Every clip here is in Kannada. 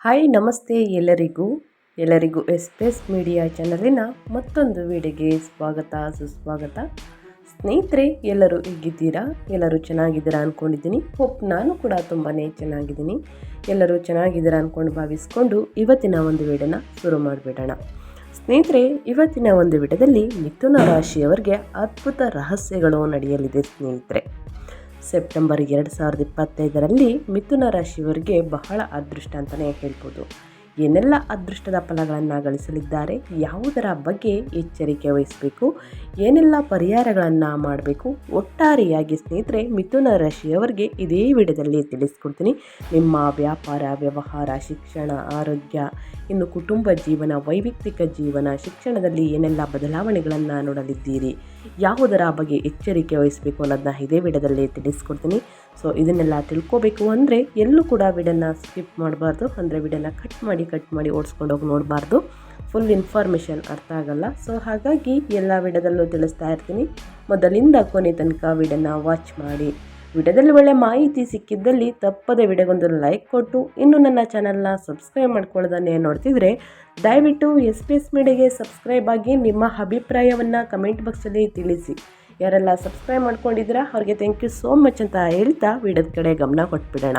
ಹಾಯ್, ನಮಸ್ತೆ ಎಲ್ಲರಿಗೂ. ಎಲ್ಲರಿಗೂ ಎಸ್ಪೆಸ್ ಮೀಡಿಯಾ ಚಾನಲಿನ ಮತ್ತೊಂದು ವಿಡಿಯೋಗೆ ಸ್ವಾಗತ, ಸುಸ್ವಾಗತ. ಸ್ನೇಹಿತರೆ, ಎಲ್ಲರೂ ಹೇಗಿದ್ದೀರಾ? ಎಲ್ಲರೂ ಚೆನ್ನಾಗಿದ್ದೀರಾ ಅಂದ್ಕೊಂಡಿದ್ದೀನಿ ಹೋಪ್ ನಾನು ಕೂಡ ತುಂಬಾ ಚೆನ್ನಾಗಿದ್ದೀನಿ. ಎಲ್ಲರೂ ಚೆನ್ನಾಗಿದ್ದೀರಾ ಅಂದ್ಕೊಂಡು ಭಾವಿಸ್ಕೊಂಡು ಇವತ್ತಿನ ಒಂದು ವಿಡಿಯೋನ ಶುರು ಮಾಡಿಬಿಡೋಣ. ಸ್ನೇಹಿತರೆ, ಇವತ್ತಿನ ಒಂದು ವಿಡದಲ್ಲಿ ಮಿಥುನ ರಾಶಿಯವರಿಗೆ ಅದ್ಭುತ ರಹಸ್ಯಗಳು ನಡೆಯಲಿದೆ ಸ್ನೇಹಿತರೆ. ಸೆಪ್ಟೆಂಬರ್ ಎರಡು ಸಾವಿರದ ಇಪ್ಪತ್ತೈದರಲ್ಲಿ ಮಿಥುನ ರಾಶಿಯವರಿಗೆ ಬಹಳ ಅದೃಷ್ಟ ಅಂತಲೇ ಹೇಳ್ಬೋದು. ಏನೆಲ್ಲ ಅದೃಷ್ಟದ ಫಲಗಳನ್ನು ಗಳಿಸಲಿದ್ದಾರೆ, ಯಾವುದರ ಬಗ್ಗೆ ಎಚ್ಚರಿಕೆ ವಹಿಸಬೇಕು, ಏನೆಲ್ಲ ಪರಿಹಾರಗಳನ್ನು ಮಾಡಬೇಕು, ಒಟ್ಟಾರೆಯಾಗಿ ಸ್ನೇಹಿತರೆ ಮಿಥುನ ರಾಶಿಯವರಿಗೆ ಇದೇ ವಿಡಿಯೋದಲ್ಲಿ ತಿಳಿಸ್ಕೊಡ್ತೀನಿ. ನಿಮ್ಮ ವ್ಯಾಪಾರ, ವ್ಯವಹಾರ, ಶಿಕ್ಷಣ, ಆರೋಗ್ಯ, ಇನ್ನು ಕುಟುಂಬ ಜೀವನ, ವೈಯಕ್ತಿಕ ಜೀವನ, ಶಿಕ್ಷಣದಲ್ಲಿ ಏನೆಲ್ಲ ಬದಲಾವಣೆಗಳನ್ನು ನೋಡಲಿದ್ದೀರಿ, ಯಾವುದರ ಬಗ್ಗೆ ಎಚ್ಚರಿಕೆ ವಹಿಸಬೇಕು ಅನ್ನೋದನ್ನ ಇದೇ ವಿಡಿಯೋದಲ್ಲಿ ತಿಳಿಸ್ಕೊಡ್ತೀನಿ. ಸೊ ಇದನ್ನೆಲ್ಲ ತಿಳ್ಕೋಬೇಕು ಅಂದರೆ ಎಲ್ಲೂ ಕೂಡ ವಿಡನ್ನ ಸ್ಕಿಪ್ ಮಾಡಬಾರ್ದು. ಅಂದರೆ ವಿಡನ್ನ ಕಟ್ ಮಾಡಿ ಕಟ್ ಮಾಡಿ ಓಡಿಸ್ಕೊಂಡೋಗಿ ನೋಡಬಾರ್ದು. ಫುಲ್ ಇನ್ಫಾರ್ಮೇಷನ್ ಅರ್ಥ ಆಗಲ್ಲ. ಸೊ ಹಾಗಾಗಿ ಎಲ್ಲ ವಿಡದಲ್ಲೂ ತಿಳಿಸ್ತಾ ಇರ್ತೀನಿ. ಮೊದಲಿಂದ ಕೊನೆ ತನಕ ವಿಡನ್ನು ವಾಚ್ ಮಾಡಿ. ವಿಡದಲ್ಲಿ ಒಳ್ಳೆ ಮಾಹಿತಿ ಸಿಕ್ಕಿದ್ದಲ್ಲಿ ತಪ್ಪದೆ ವಿಡಿಯೋಗೊಂದು ಲೈಕ್ ಕೊಟ್ಟು, ಇನ್ನು ನನ್ನ ಚಾನಲ್ನ ಸಬ್ಸ್ಕ್ರೈಬ್ ಮಾಡ್ಕೊಳ್ಳೋದನ್ನೇ ನೋಡ್ತಿದ್ರೆ, ದಯವಿಟ್ಟು ಎಸ್ ಪಿ ಎಸ್ ಮೀಡಿಯಾಗೆ ಸಬ್ಸ್ಕ್ರೈಬ್ ಆಗಿ ನಿಮ್ಮ ಅಭಿಪ್ರಾಯವನ್ನು ಕಮೆಂಟ್ ಬಾಕ್ಸಲ್ಲಿ ತಿಳಿಸಿ. ಯಾರೆಲ್ಲ ಸಬ್ಸ್ಕ್ರೈಬ್ ಮಾಡ್ಕೊಂಡಿದ್ದೀರಾ ಅವ್ರಿಗೆ ಥ್ಯಾಂಕ್ ಯು ಸೋ ಮಚ್ ಅಂತ ಹೇಳ್ತಾ ವಿಡಿಯೋದ ಕಡೆ ಗಮನ ಕೊಟ್ಬಿಡೋಣ.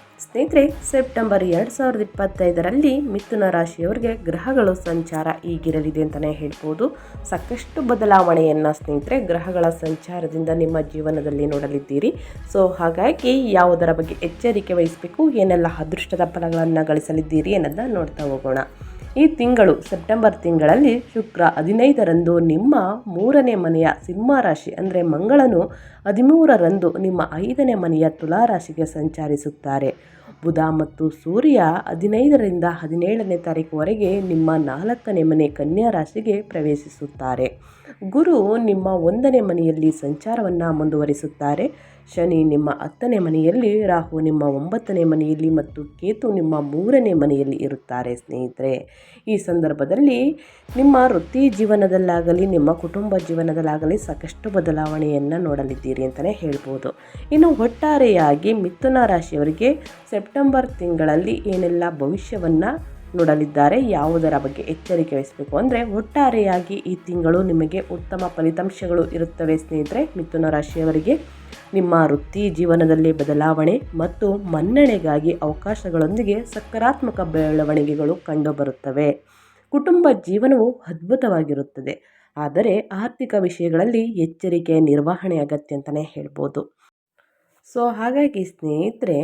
ಸ್ನೇಹಿತರೆ, ಸೆಪ್ಟೆಂಬರ್ ಎರಡು ಸಾವಿರದ ಇಪ್ಪತ್ತೈದರಲ್ಲಿ ಮಿಥುನ ರಾಶಿಯವರಿಗೆ ಗ್ರಹಗಳು ಸಂಚಾರ ಈಗಿರಲಿದೆ ಅಂತಲೇ ಹೇಳ್ಬೋದು. ಸಾಕಷ್ಟು ಬದಲಾವಣೆಯನ್ನು ಸ್ನೇಹಿತರೆ, ಗ್ರಹಗಳ ಸಂಚಾರದಿಂದ ನಿಮ್ಮ ಜೀವನದಲ್ಲಿ ನೋಡಲಿದ್ದೀರಿ. ಸೊ, ಹಾಗಾಗಿ ಯಾವುದರ ಬಗ್ಗೆ ಎಚ್ಚರಿಕೆ ವಹಿಸಬೇಕು, ಏನೆಲ್ಲ ಅದೃಷ್ಟದ ಫಲಗಳನ್ನು ಗಳಿಸಲಿದ್ದೀರಿ ಅನ್ನೋದನ್ನ ನೋಡ್ತಾ ಹೋಗೋಣ. ಈ ತಿಂಗಳು, ಸೆಪ್ಟೆಂಬರ್ ತಿಂಗಳಲ್ಲಿ ಶುಕ್ರ ಹದಿನೈದರಂದು ನಿಮ್ಮ ಮೂರನೇ ಮನೆಯ ಸಿಂಹ ರಾಶಿ ಅಂದರೆ ಮಂಗಳನು ಹದಿಮೂರರಂದು ನಿಮ್ಮ ಐದನೇ ಮನೆಯ ತುಲಾರಾಶಿಗೆ ಸಂಚರಿಸುತ್ತಾರೆ. ಬುಧ ಮತ್ತು ಸೂರ್ಯ ಹದಿನೈದರಿಂದ ಹದಿನೇಳನೇ ತಾರೀಕುವರೆಗೆ ನಿಮ್ಮ ನಾಲ್ಕನೇ ಮನೆ ಕನ್ಯಾ ರಾಶಿಗೆ ಪ್ರವೇಶಿಸುತ್ತಾರೆ. ಗುರು ನಿಮ್ಮ ಒಂದನೇ ಮನೆಯಲ್ಲಿ ಸಂಚಾರವನ್ನು ಮುಂದುವರಿಸುತ್ತಾರೆ. ಶನಿ ನಿಮ್ಮ ಹತ್ತನೇ ಮನೆಯಲ್ಲಿ, ರಾಹು ನಿಮ್ಮ ಒಂಬತ್ತನೇ ಮನೆಯಲ್ಲಿ ಮತ್ತು ಕೇತು ನಿಮ್ಮ ಮೂರನೇ ಮನೆಯಲ್ಲಿ ಇರುತ್ತಾರೆ ಸ್ನೇಹಿತರೆ. ಈ ಸಂದರ್ಭದಲ್ಲಿ ನಿಮ್ಮ ವೃತ್ತಿ ಜೀವನದಲ್ಲಾಗಲಿ, ನಿಮ್ಮ ಕುಟುಂಬ ಜೀವನದಲ್ಲಾಗಲಿ ಸಾಕಷ್ಟು ಬದಲಾವಣೆಯನ್ನು ನೋಡಲಿದ್ದೀರಿ ಅಂತಲೇ ಹೇಳ್ಬೋದು. ಇನ್ನು ಒಟ್ಟಾರೆಯಾಗಿ ಮಿಥುನ ರಾಶಿಯವರಿಗೆ ಸೆಪ್ಟೆಂಬರ್ ತಿಂಗಳಲ್ಲಿ ಏನೆಲ್ಲ ಭವಿಷ್ಯವನ್ನು ನೋಡಲಿದ್ದಾರೆ, ಯಾವುದರ ಬಗ್ಗೆ ಎಚ್ಚರಿಕೆ ವಹಿಸಬೇಕು ಅಂದರೆ ಒಟ್ಟಾರೆಯಾಗಿ ಈ ತಿಂಗಳು ನಿಮಗೆ ಉತ್ತಮ ಫಲಿತಾಂಶಗಳು ಇರುತ್ತವೆ ಸ್ನೇಹಿತರೆ. ಮಿಥುನ ರಾಶಿಯವರಿಗೆ ನಿಮ್ಮ ವೃತ್ತಿ ಜೀವನದಲ್ಲಿ ಬದಲಾವಣೆ ಮತ್ತು ಮನ್ನಣೆಗಾಗಿ ಅವಕಾಶಗಳೊಂದಿಗೆ ಸಕಾರಾತ್ಮಕ ಬೆಳವಣಿಗೆಗಳು ಕಂಡುಬರುತ್ತವೆ. ಕುಟುಂಬ ಜೀವನವು ಅದ್ಭುತವಾಗಿರುತ್ತದೆ. ಆದರೆ ಆರ್ಥಿಕ ವಿಷಯಗಳಲ್ಲಿ ಎಚ್ಚರಿಕೆ ನಿರ್ವಹಣೆ ಅಗತ್ಯ ಅಂತಲೇ ಹೇಳ್ಬೋದು. ಸೊ ಹಾಗಾಗಿ ಸ್ನೇಹಿತರೆ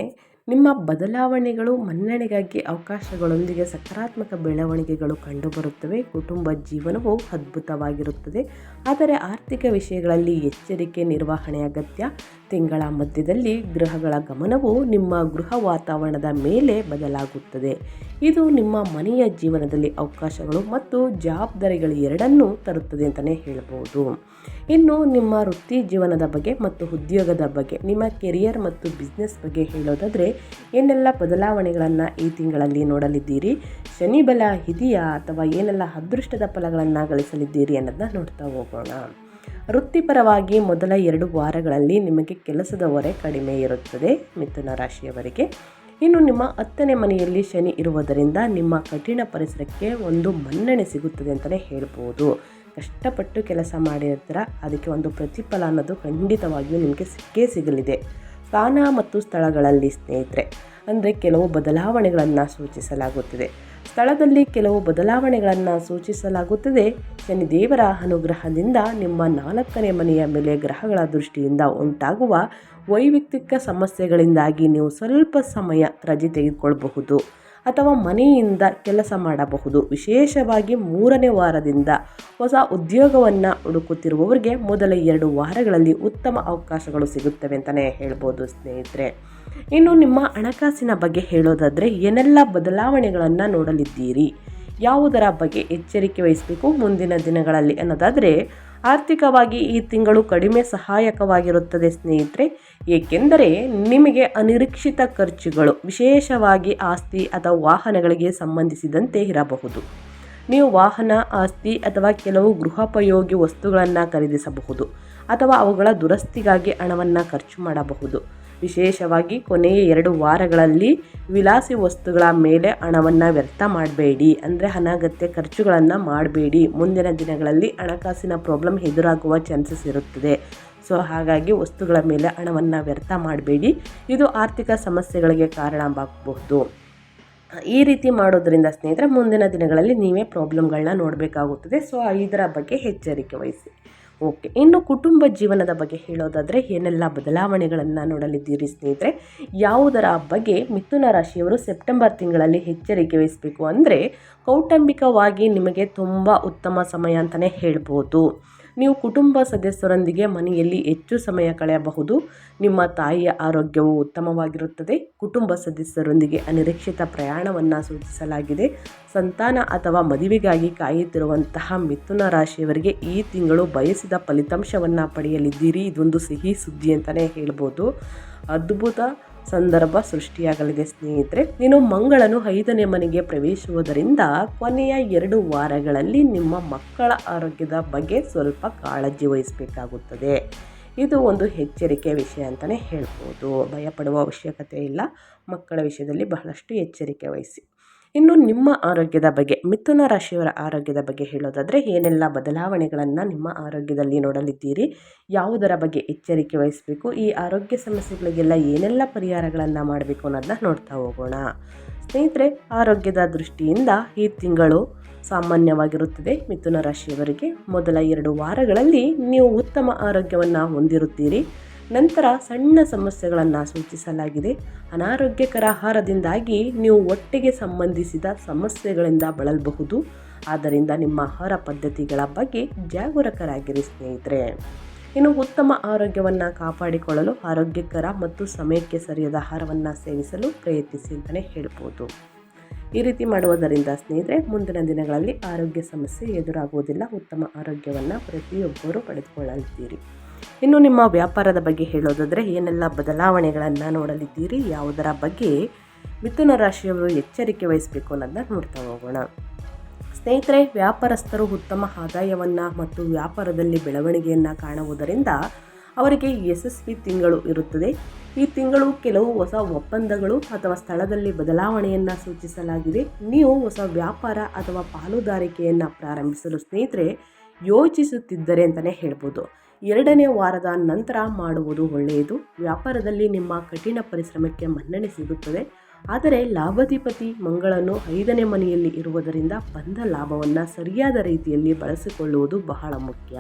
ನಿಮ್ಮ ಬದಲಾವಣೆಗಳು ಮನ್ನಣೆಗಾಗಿ ಅವಕಾಶಗಳೊಂದಿಗೆ ಸಕಾರಾತ್ಮಕ ಬೆಳವಣಿಗೆಗಳು ಕಂಡುಬರುತ್ತವೆ. ಕುಟುಂಬ ಜೀವನವು ಅದ್ಭುತವಾಗಿರುತ್ತದೆ. ಆದರೆ ಆರ್ಥಿಕ ವಿಷಯಗಳಲ್ಲಿ ಎಚ್ಚರಿಕೆ ನಿರ್ವಹಣೆ ಅಗತ್ಯ. ತಿಂಗಳ ಮಧ್ಯದಲ್ಲಿ ಗ್ರಹಗಳ ಗಮನವು ನಿಮ್ಮ ಗೃಹ ವಾತಾವರಣದ ಮೇಲೆ ಬದಲಾಗುತ್ತದೆ. ಇದು ನಿಮ್ಮ ಮನೆಯ ಜೀವನದಲ್ಲಿ ಅವಕಾಶಗಳು ಮತ್ತು ಜವಾಬ್ದಾರಿಗಳು ಎರಡನ್ನೂ ತರುತ್ತದೆ ಅಂತಲೇ ಹೇಳ್ಬೋದು. ಇನ್ನು ನಿಮ್ಮ ವೃತ್ತಿ ಜೀವನದ ಬಗ್ಗೆ ಮತ್ತು ಉದ್ಯೋಗದ ಬಗ್ಗೆ, ನಿಮ್ಮ ಕೆರಿಯರ್ ಮತ್ತು ಬಿಸ್ನೆಸ್ ಬಗ್ಗೆ ಹೇಳೋದಾದರೆ, ಏನೆಲ್ಲ ಬದಲಾವಣೆಗಳನ್ನು ಈ ತಿಂಗಳಲ್ಲಿ ನೋಡಲಿದ್ದೀರಿ? ಶನಿ ಬಲ ಇದೆಯಾ ಅಥವಾ ಏನೆಲ್ಲ ಅದೃಷ್ಟದ ಫಲಗಳನ್ನು ಗಳಿಸಲಿದ್ದೀರಿ ಅನ್ನೋದನ್ನ ನೋಡ್ತಾ ಹೋಗೋಣ. ವೃತ್ತಿಪರವಾಗಿ ಮೊದಲ ಎರಡು ವಾರಗಳಲ್ಲಿ ನಿಮಗೆ ಕೆಲಸದ ಹೊರೆ ಕಡಿಮೆ ಇರುತ್ತದೆ ಮಿಥುನ ರಾಶಿಯವರಿಗೆ. ಇನ್ನು ನಿಮ್ಮ ಹತ್ತನೇ ಮನೆಯಲ್ಲಿ ಶನಿ ಇರುವುದರಿಂದ ನಿಮ್ಮ ಕಠಿಣ ಪರಿಸರಕ್ಕೆ ಒಂದು ಮನ್ನಣೆ ಸಿಗುತ್ತದೆ ಅಂತಲೇ ಹೇಳ್ಬೋದು. ಕಷ್ಟಪಟ್ಟು ಕೆಲಸ ಮಾಡಿರ್ತೀರ, ಅದಕ್ಕೆ ಒಂದು ಪ್ರತಿಫಲ ಅನ್ನೋದು ಖಂಡಿತವಾಗಿಯೂ ನಿಮಗೆ ಸಿಕ್ಕೇ ಸಿಗಲಿದೆ. ಸ್ಥಾನ ಮತ್ತು ಸ್ಥಳಗಳಲ್ಲಿ ಸ್ನೇಹಿತರೆ, ಅಂದರೆ ಕೆಲವು ಬದಲಾವಣೆಗಳನ್ನು ಸೂಚಿಸಲಾಗುತ್ತದೆ. ಸ್ಥಳದಲ್ಲಿ ಕೆಲವು ಬದಲಾವಣೆಗಳನ್ನು ಸೂಚಿಸಲಾಗುತ್ತದೆ. ಶನಿದೇವರ ಅನುಗ್ರಹದಿಂದ ನಿಮ್ಮ ನಾಲ್ಕನೇ ಮನೆಯ ಮೇಲೆ ಗ್ರಹಗಳ ದೃಷ್ಟಿಯಿಂದ ಉಂಟಾಗುವ ವೈಯಕ್ತಿಕ ಸಮಸ್ಯೆಗಳಿಂದಾಗಿ ನೀವು ಸ್ವಲ್ಪ ಸಮಯ ರಜೆ ತೆಗೆದುಕೊಳ್ಳಬಹುದು ಅಥವಾ ಮನೆಯಿಂದ ಕೆಲಸ ಮಾಡಬಹುದು. ವಿಶೇಷವಾಗಿ ಮೂರನೇ ವಾರದಿಂದ ಹೊಸ ಉದ್ಯೋಗವನ್ನು ಹುಡುಕುತ್ತಿರುವವರಿಗೆ ಮೊದಲ ಎರಡು ವಾರಗಳಲ್ಲಿ ಉತ್ತಮ ಅವಕಾಶಗಳು ಸಿಗುತ್ತವೆ ಅಂತಲೇ ಹೇಳ್ಬೋದು ಸ್ನೇಹಿತರೆ. ಇನ್ನು ನಿಮ್ಮ ಹಣಕಾಸಿನ ಬಗ್ಗೆ ಹೇಳೋದಾದರೆ ಏನೆಲ್ಲ ಬದಲಾವಣೆಗಳನ್ನು ನೋಡಲಿದ್ದೀರಿ? ಯಾವುದರ ಬಗ್ಗೆ ಎಚ್ಚರಿಕೆ ವಹಿಸಬೇಕು ಮುಂದಿನ ದಿನಗಳಲ್ಲಿ ಅನ್ನೋದಾದರೆ ಆರ್ಥಿಕವಾಗಿ ಈ ತಿಂಗಳು ಕಡಿಮೆ ಸಹಾಯಕವಾಗಿರುತ್ತದೆ ಸ್ನೇಹಿತರೆ, ಏಕೆಂದರೆ ನಿಮಗೆ ಅನಿರೀಕ್ಷಿತ ಖರ್ಚುಗಳು, ವಿಶೇಷವಾಗಿ ಆಸ್ತಿ ಅಥವಾ ವಾಹನಗಳಿಗೆ ಸಂಬಂಧಿಸಿದಂತೆ ಇರಬಹುದು. ನೀವು ವಾಹನ, ಆಸ್ತಿ ಅಥವಾ ಕೆಲವು ಗೃಹೋಪಯೋಗಿ ವಸ್ತುಗಳನ್ನು ಖರೀದಿಸಬಹುದು ಅಥವಾ ಅವುಗಳ ದುರಸ್ತಿಗಾಗಿ ಹಣವನ್ನು ಖರ್ಚು ಮಾಡಬಹುದು. ವಿಶೇಷವಾಗಿ ಕೊನೆಯ ಎರಡು ವಾರಗಳಲ್ಲಿ ವಿಲಾಸಿ ವಸ್ತುಗಳ ಮೇಲೆ ಹಣವನ್ನು ವ್ಯರ್ಥ ಮಾಡಬೇಡಿ. ಅಂದರೆ ಅನಗತ್ಯ ಖರ್ಚುಗಳನ್ನು ಮಾಡಬೇಡಿ. ಮುಂದಿನ ದಿನಗಳಲ್ಲಿ ಹಣಕಾಸಿನ ಪ್ರಾಬ್ಲಮ್ ಎದುರಾಗುವ ಚಾನ್ಸಸ್ ಇರುತ್ತದೆ. ಸೊ ಹಾಗಾಗಿ ವಸ್ತುಗಳ ಮೇಲೆ ಹಣವನ್ನು ವ್ಯರ್ಥ ಮಾಡಬೇಡಿ. ಇದು ಆರ್ಥಿಕ ಸಮಸ್ಯೆಗಳಿಗೆ ಕಾರಣವಾಗಬಹುದು. ಈ ರೀತಿ ಮಾಡೋದ್ರಿಂದ ಸ್ನೇಹಿತರೆ, ಮುಂದಿನ ದಿನಗಳಲ್ಲಿ ನೀವೇ ಪ್ರಾಬ್ಲಮ್ಗಳನ್ನ ನೋಡಬೇಕಾಗುತ್ತದೆ. ಸೊ ಇದರ ಬಗ್ಗೆ ಎಚ್ಚರಿಕೆ ವಹಿಸಿ. ಓಕೆ, ಇನ್ನು ಕುಟುಂಬ ಜೀವನದ ಬಗ್ಗೆ ಹೇಳೋದಾದರೆ ಏನೆಲ್ಲ ಬದಲಾವಣೆಗಳನ್ನು ನೋಡಲಿದ್ದೀರಿ ಸ್ನೇಹಿತರೆ? ಯಾವುದರ ಬಗ್ಗೆ ಮಿಥುನ ರಾಶಿಯವರು ಸೆಪ್ಟೆಂಬರ್ ತಿಂಗಳಲ್ಲಿ ಎಚ್ಚರಿಕೆ ವಹಿಸಬೇಕು ಅಂದರೆ ಕೌಟುಂಬಿಕವಾಗಿ ನಿಮಗೆ ತುಂಬ ಉತ್ತಮ ಸಮಯ ಅಂತಲೇ ಹೇಳ್ಬೋದು. ನೀವು ಕುಟುಂಬ ಸದಸ್ಯರೊಂದಿಗೆ ಮನೆಯಲ್ಲಿ ಹೆಚ್ಚು ಸಮಯ ಕಳೆಯಬಹುದು. ನಿಮ್ಮ ತಾಯಿಯ ಆರೋಗ್ಯವು ಉತ್ತಮವಾಗಿರುತ್ತದೆ. ಕುಟುಂಬ ಸದಸ್ಯರೊಂದಿಗೆ ಅನಿರೀಕ್ಷಿತ ಪ್ರಯಾಣವನ್ನು ಸೂಚಿಸಲಾಗಿದೆ. ಸಂತಾನ ಅಥವಾ ಮದುವೆಗಾಗಿ ಕಾಯುತ್ತಿರುವಂತಹ ಮಿಥುನ ರಾಶಿಯವರಿಗೆ ಈ ತಿಂಗಳು ಬಯಸಿದ ಫಲಿತಾಂಶವನ್ನು ಪಡೆಯಲಿದ್ದೀರಿ. ಇದೊಂದು ಸಿಹಿ ಸುದ್ದಿ ಅಂತಲೇ ಹೇಳ್ಬೋದು. ಅದ್ಭುತ ಸಂದರ್ಭ ಸೃಷ್ಟಿಯಾಗಲಿದೆ ಸ್ನೇಹಿತರೆ. ನೀನು ಮಂಗಳನು ಐದನೇ ಮನೆಗೆ ಪ್ರವೇಶಿಸುವುದರಿಂದ ಕೊನೆಯ ಎರಡು ವಾರಗಳಲ್ಲಿ ನಿಮ್ಮ ಮಕ್ಕಳ ಆರೋಗ್ಯದ ಬಗ್ಗೆ ಸ್ವಲ್ಪ ಕಾಳಜಿ ವಹಿಸಬೇಕಾಗುತ್ತದೆ. ಇದು ಒಂದು ಎಚ್ಚರಿಕೆಯ ವಿಷಯ ಅಂತಲೇ ಹೇಳ್ಬೋದು. ಭಯಪಡುವ ಅವಶ್ಯಕತೆ ಇಲ್ಲ. ಮಕ್ಕಳ ವಿಷಯದಲ್ಲಿ ಬಹಳಷ್ಟು ಎಚ್ಚರಿಕೆ ವಹಿಸಿ. ಇನ್ನು ನಿಮ್ಮ ಆರೋಗ್ಯದ ಬಗ್ಗೆ, ಮಿಥುನ ರಾಶಿಯವರ ಆರೋಗ್ಯದ ಬಗ್ಗೆ ಹೇಳೋದಾದರೆ ಏನೆಲ್ಲ ಬದಲಾವಣೆಗಳನ್ನು ನಿಮ್ಮ ಆರೋಗ್ಯದಲ್ಲಿ ನೋಡಲಿದ್ದೀರಿ, ಯಾವುದರ ಬಗ್ಗೆ ಎಚ್ಚರಿಕೆ ವಹಿಸಬೇಕು, ಈ ಆರೋಗ್ಯ ಸಮಸ್ಯೆಗಳಿಗೆಲ್ಲ ಏನೆಲ್ಲ ಪರಿಹಾರಗಳನ್ನು ಮಾಡಬೇಕು ಅನ್ನೋದನ್ನ ನೋಡ್ತಾ ಹೋಗೋಣ. ಸ್ನೇಹಿತರೆ, ಆರೋಗ್ಯದ ದೃಷ್ಟಿಯಿಂದ ಈ ತಿಂಗಳು ಸಾಮಾನ್ಯವಾಗಿರುತ್ತದೆ. ಮಿಥುನ ರಾಶಿಯವರಿಗೆ ಮೊದಲ ಎರಡು ವಾರಗಳಲ್ಲಿ ನೀವು ಉತ್ತಮ ಆರೋಗ್ಯವನ್ನು ಹೊಂದಿರುತ್ತೀರಿ. ನಂತರ ಸಣ್ಣ ಸಮಸ್ಯೆಗಳನ್ನು ಸೂಚಿಸಲಾಗಿದೆ. ಅನಾರೋಗ್ಯಕರ ಆಹಾರದಿಂದಾಗಿ ನೀವು ಒಟ್ಟಿಗೆ ಸಂಬಂಧಿಸಿದ ಸಮಸ್ಯೆಗಳಿಂದ ಬಳಲಬಹುದು. ಆದ್ದರಿಂದ ನಿಮ್ಮ ಆಹಾರ ಪದ್ಧತಿಗಳ ಬಗ್ಗೆ ಜಾಗರೂಕರಾಗಿರಿ ಸ್ನೇಹಿತರೆ. ಇನ್ನು ಉತ್ತಮ ಆರೋಗ್ಯವನ್ನು ಕಾಪಾಡಿಕೊಳ್ಳಲು, ಆರೋಗ್ಯಕರ ಮತ್ತು ಸಮಯಕ್ಕೆ ಸರಿಯಾದ ಆಹಾರವನ್ನು ಸೇವಿಸಲು ಪ್ರಯತ್ನಿಸಿ ಅಂತಲೇ ಹೇಳ್ಬೋದು. ಈ ರೀತಿ ಮಾಡುವುದರಿಂದ ಸ್ನೇಹಿತರೆ, ಮುಂದಿನ ದಿನಗಳಲ್ಲಿ ಆರೋಗ್ಯ ಸಮಸ್ಯೆ ಎದುರಾಗುವುದಿಲ್ಲ. ಉತ್ತಮ ಆರೋಗ್ಯವನ್ನು ಪ್ರತಿಯೊಬ್ಬರೂ ಪಡೆದುಕೊಳ್ಳಲಿದ್ದೀರಿ. ಇನ್ನು ನಿಮ್ಮ ವ್ಯಾಪಾರದ ಬಗ್ಗೆ ಹೇಳೋದಾದರೆ ಏನೆಲ್ಲ ಬದಲಾವಣೆಗಳನ್ನು ನೋಡಲಿದ್ದೀರಿ, ಯಾವುದರ ಬಗ್ಗೆ ಮಿಥುನ ರಾಶಿಯವರು ಎಚ್ಚರಿಕೆ ವಹಿಸಬೇಕು ಅನ್ನೋದನ್ನ ನೋಡ್ತಾ ಹೋಗೋಣ. ಸ್ನೇಹಿತರೆ, ವ್ಯಾಪಾರಸ್ಥರು ಉತ್ತಮ ಆದಾಯವನ್ನು ಮತ್ತು ವ್ಯಾಪಾರದಲ್ಲಿ ಬೆಳವಣಿಗೆಯನ್ನು ಕಾಣುವುದರಿಂದ ಅವರಿಗೆ ಯಶಸ್ವಿ ತಿಂಗಳು ಇರುತ್ತದೆ. ಈ ತಿಂಗಳು ಕೆಲವು ಹೊಸ ಒಪ್ಪಂದಗಳು ಅಥವಾ ಸ್ಥಳದಲ್ಲಿ ಬದಲಾವಣೆಯನ್ನು ಸೂಚಿಸಲಾಗಿದೆ. ನೀವು ಹೊಸ ವ್ಯಾಪಾರ ಅಥವಾ ಪಾಲುದಾರಿಕೆಯನ್ನು ಪ್ರಾರಂಭಿಸಲು ಸ್ನೇಹಿತರೆ ಯೋಚಿಸುತ್ತಿದ್ದರೆ ಅಂತಲೇ ಹೇಳ್ಬೋದು. ಎರಡನೇ ವಾರದ ನಂತರ ಮಾಡುವುದು ಒಳ್ಳೆಯದು. ವ್ಯಾಪಾರದಲ್ಲಿ ನಿಮ್ಮ ಕಠಿಣ ಪರಿಶ್ರಮಕ್ಕೆ ಮನ್ನಣೆ ಸಿಗುತ್ತದೆ. ಆದರೆ ಲಾಭಾಧಿಪತಿ ಮಂಗಳನು ಐದನೇ ಮನೆಯಲ್ಲಿ ಇರುವುದರಿಂದ ಬಂದ ಲಾಭವನ್ನು ಸರಿಯಾದ ರೀತಿಯಲ್ಲಿ ಬಳಸಿಕೊಳ್ಳುವುದು ಬಹಳ ಮುಖ್ಯ.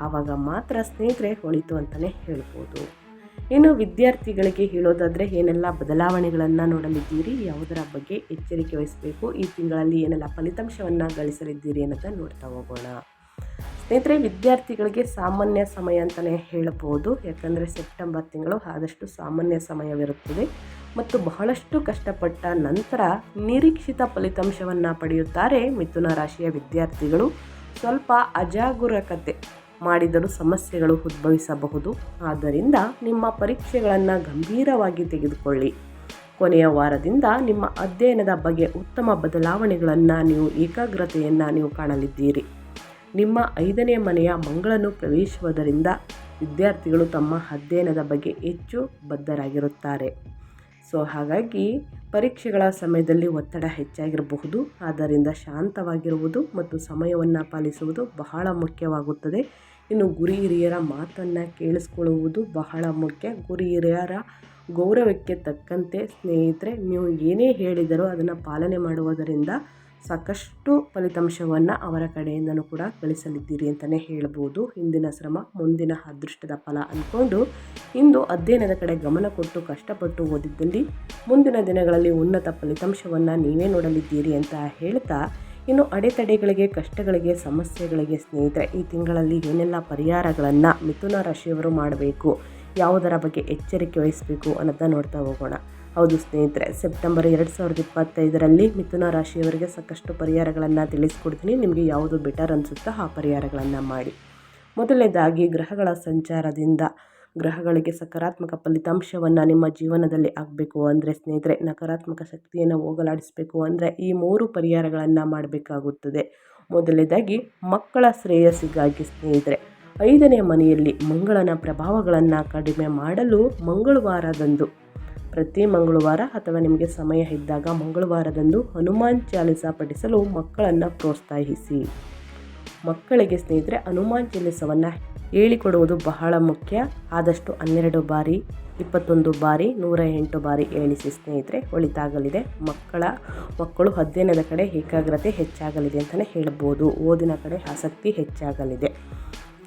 ಆವಾಗ ಮಾತ್ರ ಸ್ನೇಹಿತರೆ ಹೊಳಿತು ಅಂತಲೇ ಹೇಳ್ಬೋದು. ಇನ್ನು ವಿದ್ಯಾರ್ಥಿಗಳಿಗೆ ಹೇಳೋದಾದರೆ ಏನೆಲ್ಲ ಬದಲಾವಣೆಗಳನ್ನು ನೋಡಲಿದ್ದೀರಿ? ಯಾವುದರ ಬಗ್ಗೆ ಎಚ್ಚರಿಕೆ ವಹಿಸಬೇಕು? ಈ ತಿಂಗಳಲ್ಲಿ ಏನೆಲ್ಲ ಫಲಿತಾಂಶವನ್ನು ಗಳಿಸಲಿದ್ದೀರಿ ಅನ್ನೋದನ್ನು ನೋಡ್ತಾ ಹೋಗೋಣ. ಸ್ನೇಹಿತರೆ, ವಿದ್ಯಾರ್ಥಿಗಳಿಗೆ ಸಾಮಾನ್ಯ ಸಮಯ ಅಂತಲೇ ಹೇಳಬಹುದು. ಯಾಕಂದರೆ ಸೆಪ್ಟೆಂಬರ್ ತಿಂಗಳು ಆದಷ್ಟು ಸಾಮಾನ್ಯ ಸಮಯವಿರುತ್ತದೆ. ಮತ್ತು ಬಹಳಷ್ಟು ಕಷ್ಟಪಟ್ಟ ನಂತರ ನಿರೀಕ್ಷಿತ ಫಲಿತಾಂಶವನ್ನು ಪಡೆಯುತ್ತಾರೆ ಮಿಥುನ ರಾಶಿಯ ವಿದ್ಯಾರ್ಥಿಗಳು. ಸ್ವಲ್ಪ ಅಜಾಗರೂಕತೆ ಮಾಡಿದರೂ ಸಮಸ್ಯೆಗಳು ಉದ್ಭವಿಸಬಹುದು. ಆದ್ದರಿಂದ ನಿಮ್ಮ ಪರೀಕ್ಷೆಗಳನ್ನು ಗಂಭೀರವಾಗಿ ತೆಗೆದುಕೊಳ್ಳಿ. ಕೊನೆಯ ವಾರದಿಂದ ನಿಮ್ಮ ಅಧ್ಯಯನದ ಬಗ್ಗೆ ಉತ್ತಮ ಬದಲಾವಣೆಗಳನ್ನು ನೀವು ಏಕಾಗ್ರತೆಯನ್ನು ನೀವು ಕಾಣಲಿದ್ದೀರಿ. ನಿಮ್ಮ ಐದನೇ ಮನೆಯ ಮಂಗಳನು ಪ್ರವೇಶಿಸುವುದರಿಂದ ವಿದ್ಯಾರ್ಥಿಗಳು ತಮ್ಮ ಅಧ್ಯಯನದ ಬಗ್ಗೆ ಹೆಚ್ಚು ಬದ್ಧರಾಗಿರುತ್ತಾರೆ. ಸೊ, ಹಾಗಾಗಿ ಪರೀಕ್ಷೆಗಳ ಸಮಯದಲ್ಲಿ ಒತ್ತಡ ಹೆಚ್ಚಾಗಿರಬಹುದು. ಆದ್ದರಿಂದ ಶಾಂತವಾಗಿರುವುದು ಮತ್ತು ಸಮಯವನ್ನು ಪಾಲಿಸುವುದು ಬಹಳ ಮುಖ್ಯವಾಗುತ್ತದೆ. ಇನ್ನು ಗುರಿ ಹಿರಿಯರ ಮಾತನ್ನು ಕೇಳಿಸ್ಕೊಳ್ಳುವುದು ಬಹಳ ಮುಖ್ಯ. ಗುರಿ ಹಿರಿಯರ ಗೌರವಕ್ಕೆ ತಕ್ಕಂತೆ ಸ್ನೇಹಿತರೆ, ನೀವು ಏನೇ ಹೇಳಿದರೂ ಅದನ್ನು ಪಾಲನೆ ಮಾಡುವುದರಿಂದ ಸಾಕಷ್ಟು ಫಲಿತಾಂಶವನ್ನು ಅವರ ಕಡೆಯಿಂದನೂ ಕೂಡ ಗಳಿಸಲಿದ್ದೀರಿ ಅಂತಲೇ ಹೇಳ್ಬೋದು. ಹಿಂದಿನ ಶ್ರಮ, ಮುಂದಿನ ಅದೃಷ್ಟದ ಫಲ ಅಂದ್ಕೊಂಡು ಇಂದು ಅಧ್ಯಯನದ ಕಡೆ ಗಮನ ಕೊಟ್ಟು ಕಷ್ಟಪಟ್ಟು ಓದಿದ್ದಲ್ಲಿ ಮುಂದಿನ ದಿನಗಳಲ್ಲಿ ಉನ್ನತ ಫಲಿತಾಂಶವನ್ನು ನೀವೇ ನೋಡಲಿದ್ದೀರಿ ಅಂತ ಹೇಳ್ತಾ, ಇನ್ನು ಅಡೆತಡೆಗಳಿಗೆ, ಕಷ್ಟಗಳಿಗೆ, ಸಮಸ್ಯೆಗಳಿಗೆ ಸ್ನೇಹಿತರೆ, ಈ ತಿಂಗಳಲ್ಲಿ ಏನೆಲ್ಲ ಪರಿಹಾರಗಳನ್ನು ಮಿಥುನ ರಾಶಿಯವರು ಮಾಡಬೇಕು, ಯಾವುದರ ಬಗ್ಗೆ ಎಚ್ಚರಿಕೆ ವಹಿಸಬೇಕು ಅನ್ನೋದನ್ನ ನೋಡ್ತಾ ಹೋಗೋಣ. ಹೌದು ಸ್ನೇಹಿತರೆ, ಸೆಪ್ಟೆಂಬರ್ ಎರಡು ಸಾವಿರದ ಇಪ್ಪತ್ತೈದರಲ್ಲಿ ಮಿಥುನ ರಾಶಿಯವರಿಗೆ ಸಾಕಷ್ಟು ಪರಿಹಾರಗಳನ್ನು ತಿಳಿಸ್ಕೊಡ್ತೀನಿ. ನಿಮಗೆ ಯಾವುದು ಬೆಟರ್ ಅನಿಸುತ್ತೋ ಆ ಪರಿಹಾರಗಳನ್ನು ಮಾಡಿ. ಮೊದಲನೇದಾಗಿ, ಗ್ರಹಗಳ ಸಂಚಾರದಿಂದ ಗ್ರಹಗಳಿಗೆ ಸಕಾರಾತ್ಮಕ ಫಲಿತಾಂಶವನ್ನು ನಿಮ್ಮ ಜೀವನದಲ್ಲಿ ಆಗಬೇಕು ಅಂದರೆ ಸ್ನೇಹಿತರೆ, ನಕಾರಾತ್ಮಕ ಶಕ್ತಿಯನ್ನು ಹೋಗಲಾಡಿಸಬೇಕು ಅಂದರೆ ಈ ಮೂರು ಪರಿಹಾರಗಳನ್ನು ಮಾಡಬೇಕಾಗುತ್ತದೆ. ಮೊದಲನೇದಾಗಿ, ಮಕ್ಕಳ ಶ್ರೇಯಸ್ಸಿಗಾಗಿ ಸ್ನೇಹಿತರೆ, ಐದನೇ ಮನೆಯಲ್ಲಿ ಮಂಗಳನ ಪ್ರಭಾವಗಳನ್ನು ಕಡಿಮೆ ಮಾಡಲು ಮಂಗಳವಾರದಂದು ಪ್ರತಿ ಮಂಗಳವಾರ ಅಥವಾ ನಿಮಗೆ ಸಮಯ ಇದ್ದಾಗ ಮಂಗಳವಾರದಂದು ಹನುಮಾನ್ ಚಾಲಿಸ ಪಠಿಸಲು ಮಕ್ಕಳನ್ನು ಪ್ರೋತ್ಸಾಹಿಸಿ. ಮಕ್ಕಳಿಗೆ ಸ್ನೇಹಿತರೆ, ಹನುಮಾನ್ ಚಾಲಿಸವನ್ನು ಹೇಳಿಕೊಡುವುದು ಬಹಳ ಮುಖ್ಯ. ಆದಷ್ಟು ಹನ್ನೆರಡು ಬಾರಿ, ಇಪ್ಪತ್ತೊಂದು ಬಾರಿ, ನೂರ ಎಂಟು ಬಾರಿ ಹೇಳಿಸಿ ಸ್ನೇಹಿತರೆ, ಒಳಿತಾಗಲಿದೆ. ಮಕ್ಕಳ, ಮಕ್ಕಳು ಅಧ್ಯಯನದ ಕಡೆ ಏಕಾಗ್ರತೆ ಹೆಚ್ಚಾಗಲಿದೆ ಅಂತಲೇ ಹೇಳ್ಬೋದು. ಓದಿನ ಕಡೆ ಆಸಕ್ತಿ ಹೆಚ್ಚಾಗಲಿದೆ.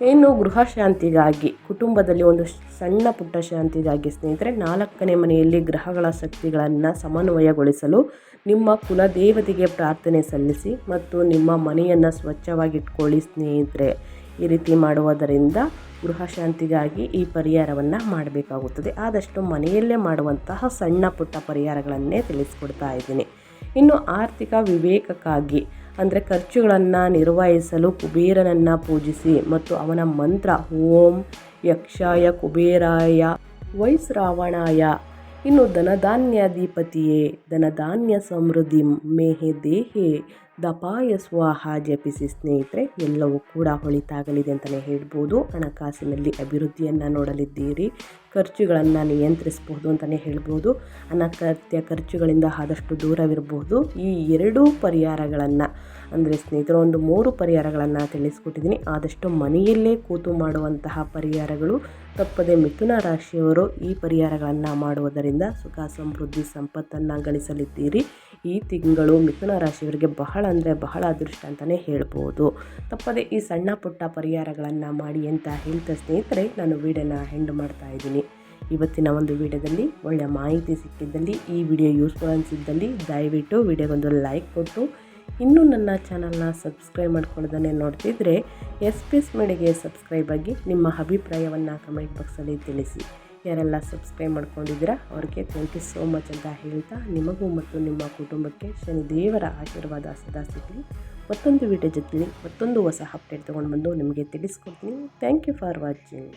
ಇನ್ನು ಗೃಹ ಶಾಂತಿಗಾಗಿ, ಕುಟುಂಬದಲ್ಲಿ ಒಂದು ಸಣ್ಣ ಪುಟ್ಟ ಶಾಂತಿಗಾಗಿ ಸ್ನೇಹಿತರೆ, ನಾಲ್ಕನೇ ಮನೆಯಲ್ಲಿ ಗ್ರಹಗಳ ಶಕ್ತಿಗಳನ್ನು ಸಮನ್ವಯಗೊಳಿಸಲು ನಿಮ್ಮ ಕುಲದೇವತೆಗೆ ಪ್ರಾರ್ಥನೆ ಸಲ್ಲಿಸಿ ಮತ್ತು ನಿಮ್ಮ ಮನೆಯನ್ನು ಸ್ವಚ್ಛವಾಗಿಟ್ಕೊಳ್ಳಿ ಸ್ನೇಹಿತರೆ. ಈ ರೀತಿ ಮಾಡುವುದರಿಂದ ಗೃಹ ಶಾಂತಿಗಾಗಿ ಈ ಪರಿಹಾರವನ್ನು ಮಾಡಬೇಕಾಗುತ್ತದೆ. ಆದಷ್ಟು ಮನೆಯಲ್ಲೇ ಮಾಡುವಂತಹ ಸಣ್ಣ ಪುಟ್ಟ ಪರಿಹಾರಗಳನ್ನೇ ತಿಳಿಸ್ಕೊಡ್ತಾ ಇದ್ದೀನಿ. ಇನ್ನು ಆರ್ಥಿಕ ವಿವೇಕಕ್ಕಾಗಿ, ಅಂದರೆ ಖರ್ಚುಗಳನ್ನು ನಿರ್ವಹಿಸಲು ಕುಬೇರನನ್ನು ಪೂಜಿಸಿ ಮತ್ತು ಅವನ ಮಂತ್ರ ಓಂ ಯಕ್ಷಾಯ ಕುಬೇರಾಯ ವೈಶ್ರಾವಣಾಯ ಇನ್ನು ಧನಧಾನ್ಯಾಧಿಪತಿಯೇ ಧನಧಾನ್ಯ ಸಮೃದ್ಧಿ ಮೇಹೆ ದೇಹೆ, ದಪಾಯ ಸ್ವಾಹ ಜಪಿಸಿ ಸ್ನೇಹಿತರೆ, ಎಲ್ಲವೂ ಕೂಡ ಹೊಳಿತಾಗಲಿದೆ ಅಂತಲೇ ಹೇಳ್ಬೋದು. ಹಣಕಾಸಿನಲ್ಲಿ ಅಭಿವೃದ್ಧಿಯನ್ನು ನೋಡಲಿದ್ದೀರಿ, ಖರ್ಚುಗಳನ್ನು ನಿಯಂತ್ರಿಸಬಹುದು ಅಂತಲೇ ಹೇಳ್ಬೋದು. ಅನಗತ್ಯ ಖರ್ಚುಗಳಿಂದ ಆದಷ್ಟು ದೂರವಿರಬಹುದು ಈ ಎರಡೂ ಪರಿಹಾರಗಳನ್ನು ಅಂದರೆ ಸ್ನೇಹಿತರು, ಒಂದು ಮೂರು ಪರಿಹಾರಗಳನ್ನು ತಿಳಿಸ್ಕೊಟ್ಟಿದ್ದೀನಿ. ಆದಷ್ಟು ಮನೆಯಲ್ಲೇ ಕೂತು ಮಾಡುವಂತಹ ಪರಿಹಾರಗಳು, ತಪ್ಪದೆ ಮಿಥುನ ರಾಶಿಯವರು ಈ ಪರಿಹಾರಗಳನ್ನು ಮಾಡುವುದರಿಂದ ಸುಖ, ಸಮೃದ್ಧಿ, ಸಂಪತ್ತನ್ನು ಗಳಿಸಲಿದ್ದೀರಿ. ಈ ತಿಂಗಳು ಮಿಥುನ ರಾಶಿಯವರಿಗೆ ಬಹಳ ಅಂದರೆ ಬಹಳ ಅದೃಷ್ಟ ಅಂತಲೇ ಹೇಳ್ಬೋದು. ತಪ್ಪದೆ ಈ ಸಣ್ಣ ಪುಟ್ಟ ಪರಿಹಾರಗಳನ್ನು ಮಾಡಿ ಅಂತ ಹೇಳ್ತಾ ಸ್ನೇಹಿತರೆ, ನಾನು ವೀಡಿಯೋನ ಹೆಂಡ್ ಮಾಡ್ತಾ ಇದ್ದೀನಿ. ಇವತ್ತಿನ ಒಂದು ವಿಡಿಯೋದಲ್ಲಿ ಒಳ್ಳೆಯ ಮಾಹಿತಿ ಸಿಕ್ಕಿದ್ದಲ್ಲಿ, ಈ ವಿಡಿಯೋ ಯೂಸ್ಫುಲ್ ಅನಿಸಿದ್ದಲ್ಲಿ ದಯವಿಟ್ಟು ವಿಡಿಯೋಗೊಂದು ಲೈಕ್ ಕೊಟ್ಟು ಇನ್ನೂ ನನ್ನ ಚಾನಲ್ನ ಸಬ್ಸ್ಕ್ರೈಬ್ ಮಾಡ್ಕೊಳ್ಳೋದನ್ನೇ ನೋಡ್ತಿದ್ರೆ ಎಸ್ ಪಿ ಎಸ್ ಮೇಡಿಗೆ ಸಬ್ಸ್ಕ್ರೈಬ್ ಆಗಿ ನಿಮ್ಮ ಅಭಿಪ್ರಾಯವನ್ನು ಕಮೆಂಟ್ ಬಾಕ್ಸಲ್ಲಿ ತಿಳಿಸಿ. ಯಾರೆಲ್ಲ ಸಬ್ಸ್ಕ್ರೈಬ್ ಮಾಡ್ಕೊಂಡಿದ್ದೀರಾ ಅವ್ರಿಗೆ ಥ್ಯಾಂಕ್ ಯು ಸೋ ಮಚ್ ಅಂತ ಹೇಳ್ತಾ ನಿಮಗೂ ಮತ್ತು ನಿಮ್ಮ ಕುಟುಂಬಕ್ಕೆ ಶನಿ ದೇವರ ಆಶೀರ್ವಾದ ಸದಾ ಸಿಗಲಿ ಮತ್ತೊಂದು ವಿಡಿಯೋ ಜೊತೆಲಿ ಮತ್ತೊಂದು ಹೊಸ ಅಪ್ಡೇಟ್ ತೊಗೊಂಡು ಬಂದು ನಿಮಗೆ ತಿಳಿಸ್ಕೊಡ್ತೀನಿ. Thank you for watching